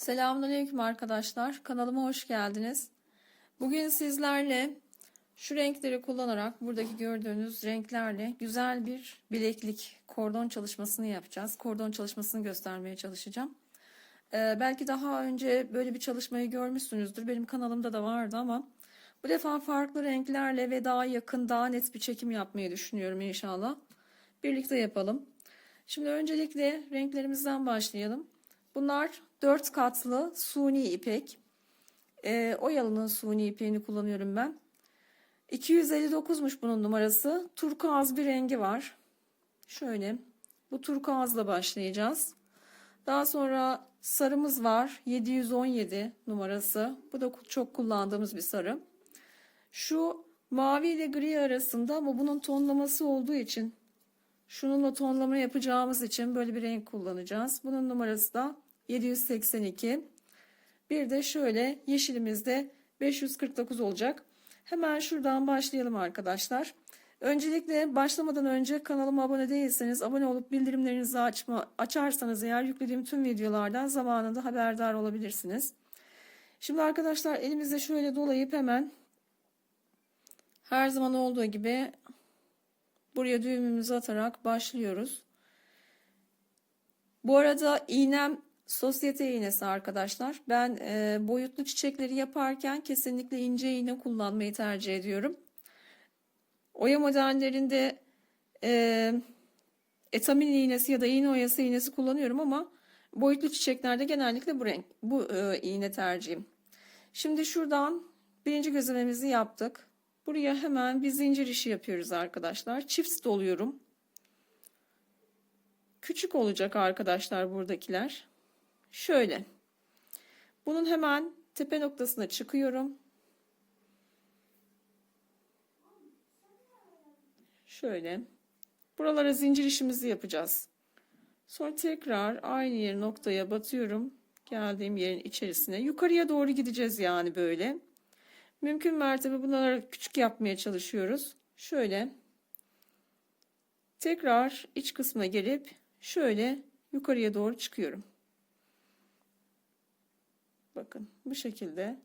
Selamünaleyküm arkadaşlar. Kanalıma hoş geldiniz. Bugün sizlerle şu renkleri kullanarak buradaki gördüğünüz renklerle güzel bir bileklik kordon çalışmasını yapacağız. Kordon çalışmasını göstermeye çalışacağım. Ee, belki daha önce böyle bir çalışmayı görmüşsünüzdür. Benim kanalımda da vardı ama bu defa farklı renklerle ve daha yakın, daha net bir çekim yapmayı düşünüyorum inşallah. Birlikte yapalım. Şimdi öncelikle renklerimizden başlayalım. Bunlar 4 katlı suni ipek. E, Oyalı'nın suni ipeğini kullanıyorum ben. 259'muş bunun numarası. Turkuaz bir rengi var. Şöyle bu turkuazla başlayacağız. Daha sonra sarımız var. 717 numarası. Bu da çok kullandığımız bir sarı. Şu mavi ile gri arasında ama bunun tonlaması olduğu için şununla tonlama yapacağımız için böyle bir renk kullanacağız. Bunun numarası da 782. Bir de şöyle yeşilimizde 549 olacak. Hemen şuradan başlayalım arkadaşlar. Öncelikle başlamadan önce kanalıma abone değilseniz abone olup bildirimlerinizi açma, açarsanız eğer yüklediğim tüm videolardan zamanında haberdar olabilirsiniz. Şimdi arkadaşlar elimizde şöyle dolayıp hemen her zaman olduğu gibi buraya düğümümüzü atarak başlıyoruz. Bu arada iğnem sosyete iğnesi arkadaşlar. Ben e, boyutlu çiçekleri yaparken kesinlikle ince iğne kullanmayı tercih ediyorum. Oya modellerinde e, etamin iğnesi ya da iğne oyası iğnesi kullanıyorum ama boyutlu çiçeklerde genellikle bu renk, bu e, iğne tercihim. Şimdi şuradan birinci gözlememizi yaptık. Buraya hemen bir zincir işi yapıyoruz arkadaşlar. Çift doluyorum. Küçük olacak arkadaşlar buradakiler. Şöyle. Bunun hemen tepe noktasına çıkıyorum. Şöyle. Buralara zincir işimizi yapacağız. Sonra tekrar aynı yer noktaya batıyorum. Geldiğim yerin içerisine. Yukarıya doğru gideceğiz yani böyle. Mümkün mertebe bunları küçük yapmaya çalışıyoruz. Şöyle. Tekrar iç kısmına gelip şöyle yukarıya doğru çıkıyorum. Bakın bu şekilde.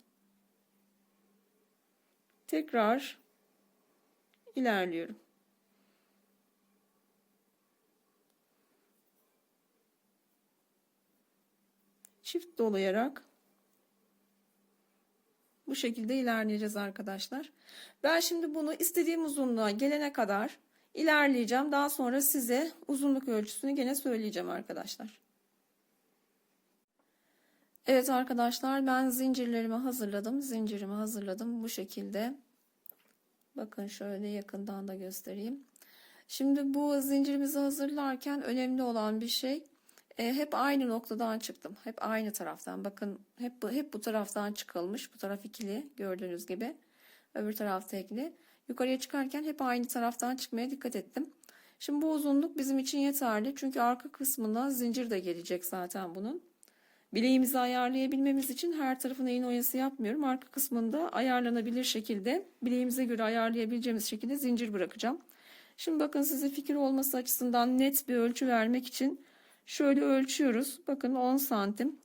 Tekrar ilerliyorum. Çift dolayarak bu şekilde ilerleyeceğiz arkadaşlar. Ben şimdi bunu istediğim uzunluğa gelene kadar ilerleyeceğim. Daha sonra size uzunluk ölçüsünü gene söyleyeceğim arkadaşlar. Evet arkadaşlar ben zincirlerimi hazırladım. Zincirimi hazırladım bu şekilde. Bakın şöyle yakından da göstereyim. Şimdi bu zincirimizi hazırlarken önemli olan bir şey e, hep aynı noktadan çıktım. Hep aynı taraftan. Bakın hep hep bu taraftan çıkılmış. Bu taraf ikili gördüğünüz gibi. Öbür taraf tekli. Yukarıya çıkarken hep aynı taraftan çıkmaya dikkat ettim. Şimdi bu uzunluk bizim için yeterli. Çünkü arka kısmına zincir de gelecek zaten bunun. Bileğimizi ayarlayabilmemiz için her tarafına iğne oyası yapmıyorum. Arka kısmında ayarlanabilir şekilde bileğimize göre ayarlayabileceğimiz şekilde zincir bırakacağım. Şimdi bakın size fikir olması açısından net bir ölçü vermek için şöyle ölçüyoruz. Bakın 10 santim.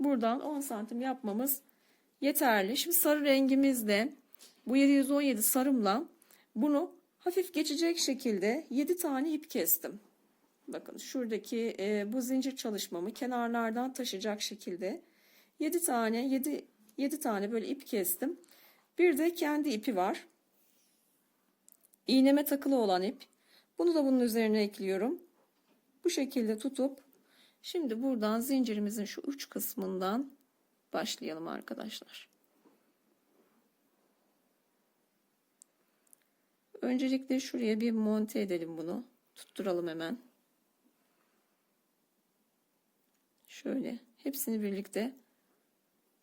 Buradan 10 santim yapmamız yeterli. Şimdi sarı rengimizle bu 717 sarımla bunu hafif geçecek şekilde 7 tane ip kestim. Bakın şuradaki e, bu zincir çalışmamı kenarlardan taşıyacak şekilde 7 tane 7 7 tane böyle ip kestim. Bir de kendi ipi var. İğneme takılı olan ip. Bunu da bunun üzerine ekliyorum. Bu şekilde tutup şimdi buradan zincirimizin şu uç kısmından başlayalım arkadaşlar. Öncelikle şuraya bir monte edelim bunu. Tutturalım hemen. Şöyle hepsini birlikte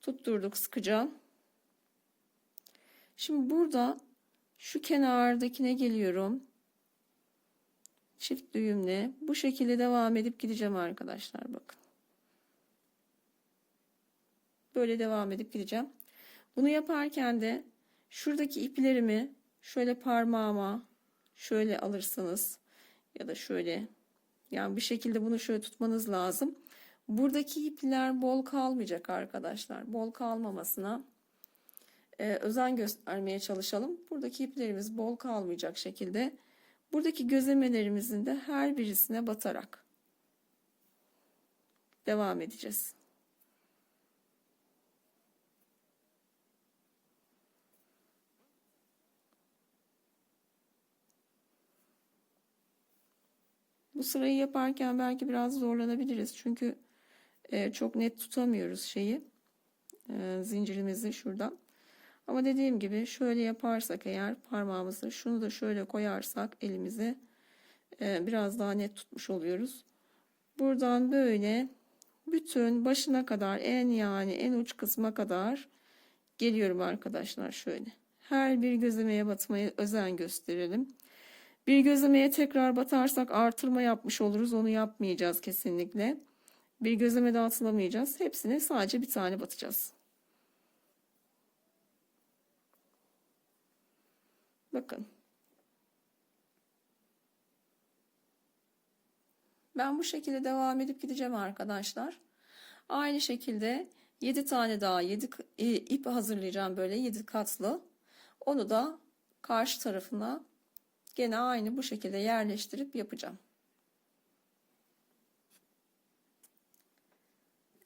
tutturduk sıkıca. Şimdi burada şu kenardakine geliyorum. Çift düğümle bu şekilde devam edip gideceğim arkadaşlar bakın. Böyle devam edip gideceğim. Bunu yaparken de şuradaki iplerimi şöyle parmağıma şöyle alırsanız ya da şöyle yani bir şekilde bunu şöyle tutmanız lazım. Buradaki ipler bol kalmayacak arkadaşlar. Bol kalmamasına e, özen göstermeye çalışalım. Buradaki iplerimiz bol kalmayacak şekilde buradaki gözlemelerimizin de her birisine batarak devam edeceğiz. Bu sırayı yaparken belki biraz zorlanabiliriz. Çünkü e, çok net tutamıyoruz şeyi. E, zincirimizi şuradan. Ama dediğim gibi şöyle yaparsak eğer parmağımızı şunu da şöyle koyarsak elimize e, biraz daha net tutmuş oluyoruz. Buradan böyle bütün başına kadar en yani en uç kısma kadar geliyorum arkadaşlar şöyle. Her bir gözlemeye batmaya özen gösterelim. Bir gözlemeye tekrar batarsak artırma yapmış oluruz. Onu yapmayacağız kesinlikle. Bir gözleme de atılamayacağız. Hepsine sadece bir tane batacağız. Bakın. Ben bu şekilde devam edip gideceğim arkadaşlar. Aynı şekilde 7 tane daha 7 ip hazırlayacağım böyle 7 katlı. Onu da karşı tarafına gene aynı bu şekilde yerleştirip yapacağım.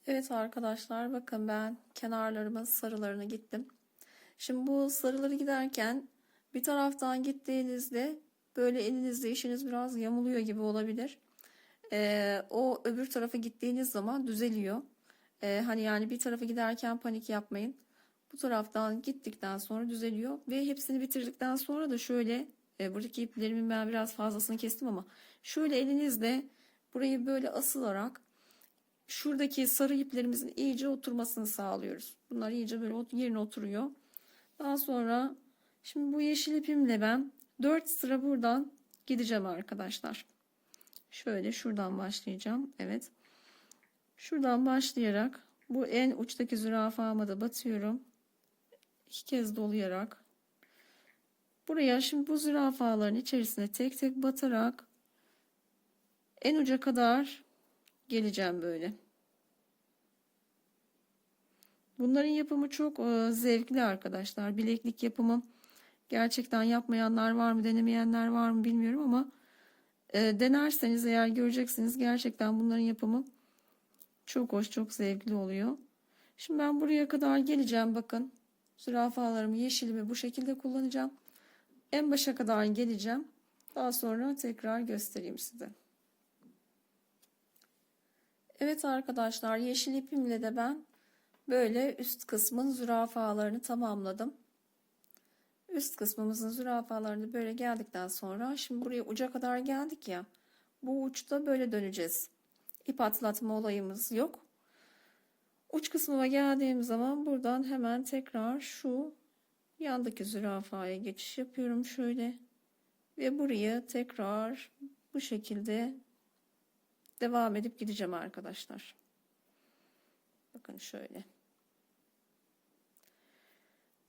Evet arkadaşlar bakın ben kenarlarımın sarılarını gittim. Şimdi bu sarıları giderken bir taraftan gittiğinizde böyle elinizde işiniz biraz yamuluyor gibi olabilir. Ee, o öbür tarafa gittiğiniz zaman düzeliyor. Ee, hani yani bir tarafa giderken panik yapmayın. Bu taraftan gittikten sonra düzeliyor ve hepsini bitirdikten sonra da şöyle e, buradaki iplerimin ben biraz fazlasını kestim ama şöyle elinizle burayı böyle asılarak şuradaki sarı iplerimizin iyice oturmasını sağlıyoruz. Bunlar iyice böyle yerine oturuyor. Daha sonra şimdi bu yeşil ipimle ben 4 sıra buradan gideceğim arkadaşlar. Şöyle şuradan başlayacağım. Evet. Şuradan başlayarak bu en uçtaki zürafama da batıyorum. İki kez dolayarak buraya şimdi bu zürafaların içerisine tek tek batarak en uca kadar geleceğim böyle. Bunların yapımı çok e, zevkli arkadaşlar. Bileklik yapımı gerçekten yapmayanlar var mı, denemeyenler var mı bilmiyorum ama e, denerseniz eğer göreceksiniz gerçekten bunların yapımı çok hoş, çok zevkli oluyor. Şimdi ben buraya kadar geleceğim bakın. Zürafalarımı, yeşilimi bu şekilde kullanacağım. En başa kadar geleceğim. Daha sonra tekrar göstereyim size. Evet arkadaşlar yeşil ipimle de ben böyle üst kısmın zürafalarını tamamladım. Üst kısmımızın zürafalarını böyle geldikten sonra şimdi buraya uca kadar geldik ya. Bu uçta böyle döneceğiz. İp atlatma olayımız yok. Uç kısmına geldiğim zaman buradan hemen tekrar şu yandaki zürafaya geçiş yapıyorum şöyle. Ve buraya tekrar bu şekilde devam edip gideceğim arkadaşlar. Bakın şöyle.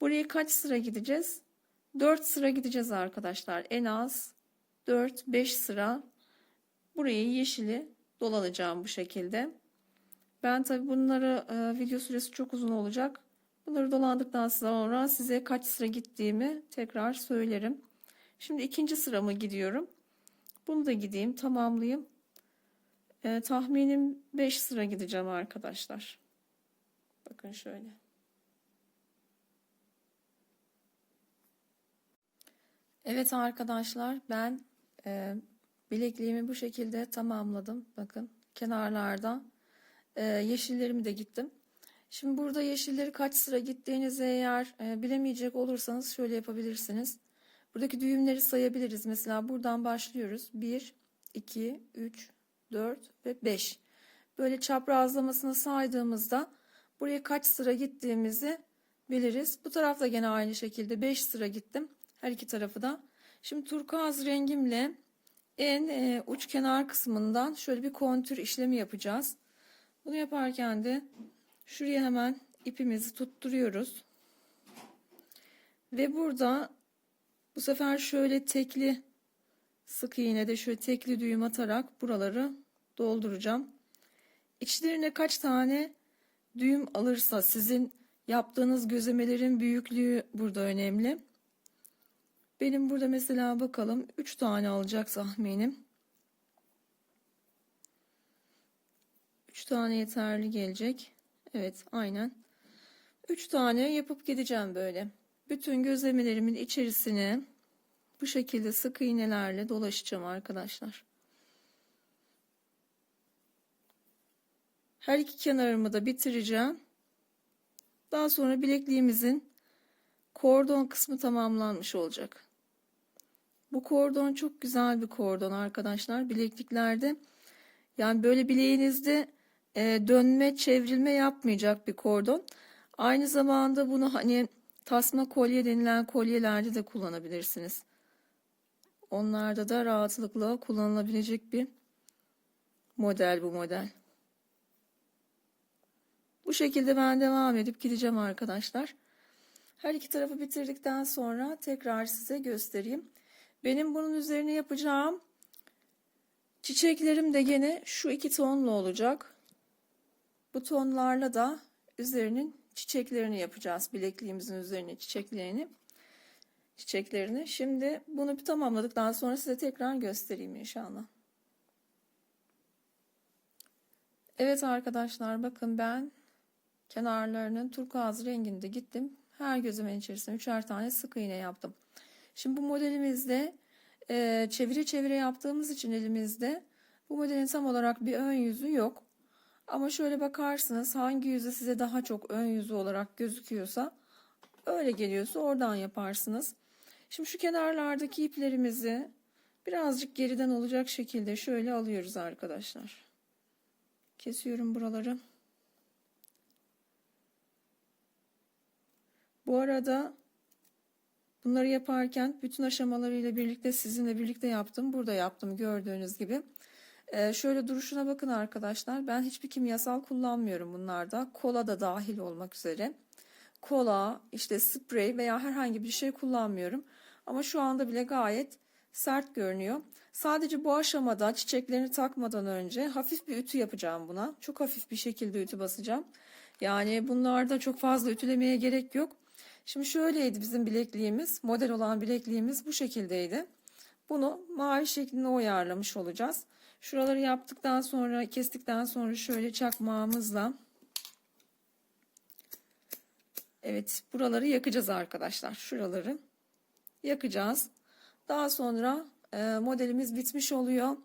Buraya kaç sıra gideceğiz? 4 sıra gideceğiz arkadaşlar. En az 4-5 sıra burayı yeşili dolanacağım bu şekilde. Ben tabi bunları e, video süresi çok uzun olacak. Bunları dolandıktan sonra size kaç sıra gittiğimi tekrar söylerim. Şimdi ikinci sıramı gidiyorum. Bunu da gideyim tamamlayayım. E, tahminim 5 sıra gideceğim arkadaşlar. Bakın şöyle. Evet arkadaşlar ben e, bilekliğimi bu şekilde tamamladım. Bakın kenarlarda e, yeşillerimi de gittim. Şimdi burada yeşilleri kaç sıra gittiğinizi eğer e, bilemeyecek olursanız şöyle yapabilirsiniz. Buradaki düğümleri sayabiliriz. Mesela buradan başlıyoruz. 1, 2, 3, 4 ve 5. Böyle çaprazlamasını saydığımızda buraya kaç sıra gittiğimizi biliriz. Bu tarafta gene aynı şekilde 5 sıra gittim. Her iki tarafı da. Şimdi turkuaz rengimle en e, uç kenar kısmından şöyle bir kontür işlemi yapacağız. Bunu yaparken de şuraya hemen ipimizi tutturuyoruz. Ve burada bu sefer şöyle tekli sık iğne de şöyle tekli düğüm atarak buraları dolduracağım. içlerine kaç tane düğüm alırsa sizin yaptığınız gözlemelerin büyüklüğü burada önemli. Benim burada mesela bakalım 3 tane alacak tahminim. 3 tane yeterli gelecek. Evet aynen. 3 tane yapıp gideceğim böyle. Bütün gözlemelerimin içerisine bu şekilde sık iğnelerle dolaşacağım arkadaşlar. Her iki kenarımı da bitireceğim. Daha sonra bilekliğimizin kordon kısmı tamamlanmış olacak. Bu kordon çok güzel bir kordon arkadaşlar. Bilekliklerde yani böyle bileğinizde e, dönme çevrilme yapmayacak bir kordon. Aynı zamanda bunu hani tasma kolye denilen kolyelerde de kullanabilirsiniz. Onlarda da rahatlıkla kullanılabilecek bir model bu model. Bu şekilde ben devam edip gideceğim arkadaşlar. Her iki tarafı bitirdikten sonra tekrar size göstereyim. Benim bunun üzerine yapacağım çiçeklerim de gene şu iki tonlu olacak. Bu tonlarla da üzerinin çiçeklerini yapacağız. Bilekliğimizin üzerine çiçeklerini. Çiçeklerini. Şimdi bunu bir tamamladıktan sonra size tekrar göstereyim inşallah. Evet arkadaşlar bakın ben kenarlarının turkuaz renginde gittim. Her gözümün içerisine üçer tane sık iğne yaptım. Şimdi bu modelimizde e, çevire çevire yaptığımız için elimizde bu modelin tam olarak bir ön yüzü yok. Ama şöyle bakarsınız hangi yüzü size daha çok ön yüzü olarak gözüküyorsa öyle geliyorsa oradan yaparsınız. Şimdi şu kenarlardaki iplerimizi birazcık geriden olacak şekilde şöyle alıyoruz arkadaşlar. Kesiyorum buraları. Bu arada bunları yaparken bütün aşamalarıyla birlikte sizinle birlikte yaptım. Burada yaptım gördüğünüz gibi. Ee, şöyle duruşuna bakın arkadaşlar. Ben hiçbir kimyasal kullanmıyorum bunlarda. Kola da dahil olmak üzere. Kola, işte sprey veya herhangi bir şey kullanmıyorum. Ama şu anda bile gayet sert görünüyor. Sadece bu aşamada çiçeklerini takmadan önce hafif bir ütü yapacağım buna. Çok hafif bir şekilde ütü basacağım. Yani bunlarda çok fazla ütülemeye gerek yok. Şimdi şöyleydi bizim bilekliğimiz. Model olan bilekliğimiz bu şekildeydi. Bunu mavi şekline uyarlamış olacağız. Şuraları yaptıktan sonra kestikten sonra şöyle çakmağımızla Evet buraları yakacağız arkadaşlar. Şuraları yakacağız. Daha sonra e, modelimiz bitmiş oluyor.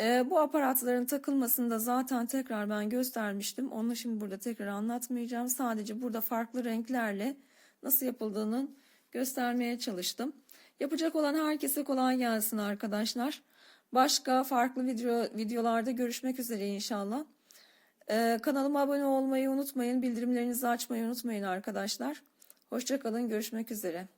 E, bu aparatların takılmasında zaten tekrar ben göstermiştim. Onu şimdi burada tekrar anlatmayacağım. Sadece burada farklı renklerle nasıl yapıldığını göstermeye çalıştım. Yapacak olan herkese kolay gelsin arkadaşlar. Başka farklı video videolarda görüşmek üzere inşallah. Ee, kanalıma abone olmayı unutmayın. Bildirimlerinizi açmayı unutmayın arkadaşlar. Hoşçakalın. Görüşmek üzere.